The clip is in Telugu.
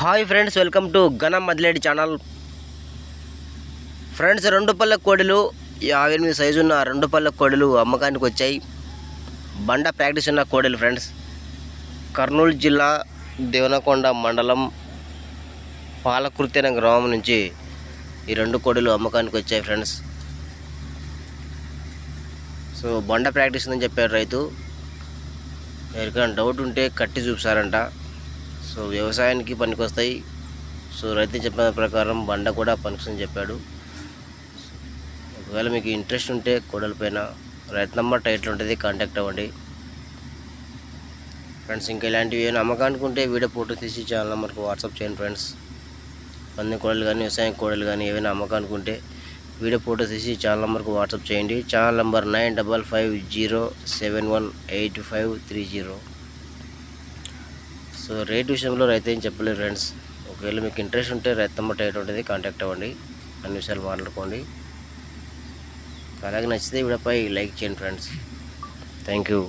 హాయ్ ఫ్రెండ్స్ వెల్కమ్ టు ఘనం మదిలేడి ఛానల్. ఫ్రెండ్స్ రెండు పళ్ళ కోడిలు యాభై ఎనిమిది సైజు ఉన్న రెండు పళ్ళ కోడిలు అమ్మకానికి వచ్చాయి. బండ ప్రాక్టీస్ ఉన్న కోడిలు ఫ్రెండ్స్. కర్నూలు జిల్లా దేవనకొండ మండలం పాలకృత్యన గ్రామం నుంచి ఈ రెండు కోడిలు అమ్మకానికి వచ్చాయి ఫ్రెండ్స్. సో బండ ప్రాక్టీస్ ఉందని చెప్పారు రైతు. ఎవరికైనా డౌట్ ఉంటే కట్టి చూపిస్తారంట. సో వ్యవసాయానికి పనికొస్తాయి. సో రైతు చెప్పిన ప్రకారం బండ కూడా పనికొస్తుందని చెప్పాడు. ఒకవేళ మీకు ఇంట్రెస్ట్ ఉంటే కోడల పైన రైతు నంబర్ టైటిల్ ఉంటుంది కాంటాక్ట్ అవ్వండి. ఫ్రెండ్స్ ఇంకా ఇలాంటివి ఏమైనా అమ్మకానికి ఉంటే వీడియో ఫోటో తీసి ఛానల్ నెంబర్కి వాట్సాప్ చేయండి ఫ్రెండ్స్. పంది కోడలు కానీ వ్యవసాయం కోడలు కానీ ఏమైనా అమ్మకానికి ఉంటే వీడియో ఫోటో తీసి ఛానల్ నెంబర్కి వాట్సాప్ చేయండి. Channel number nine double five zero seven one eight five three zero. So rate విషయంలో రైతు ఏం చెప్పలేదు ఫ్రెండ్స్. ఒకవేళ మీకు ఇంట్రెస్ట్ ఉంటే రైతు నెంబర్ టైట్ ఉంటుంది కాంటాక్ట్ అవ్వండి. అన్ని విషయాలు మాట్లాడుకోండి. అలాగే నచ్చితే వీడియోపై లైక్ చేయండి ఫ్రెండ్స్. Thank you.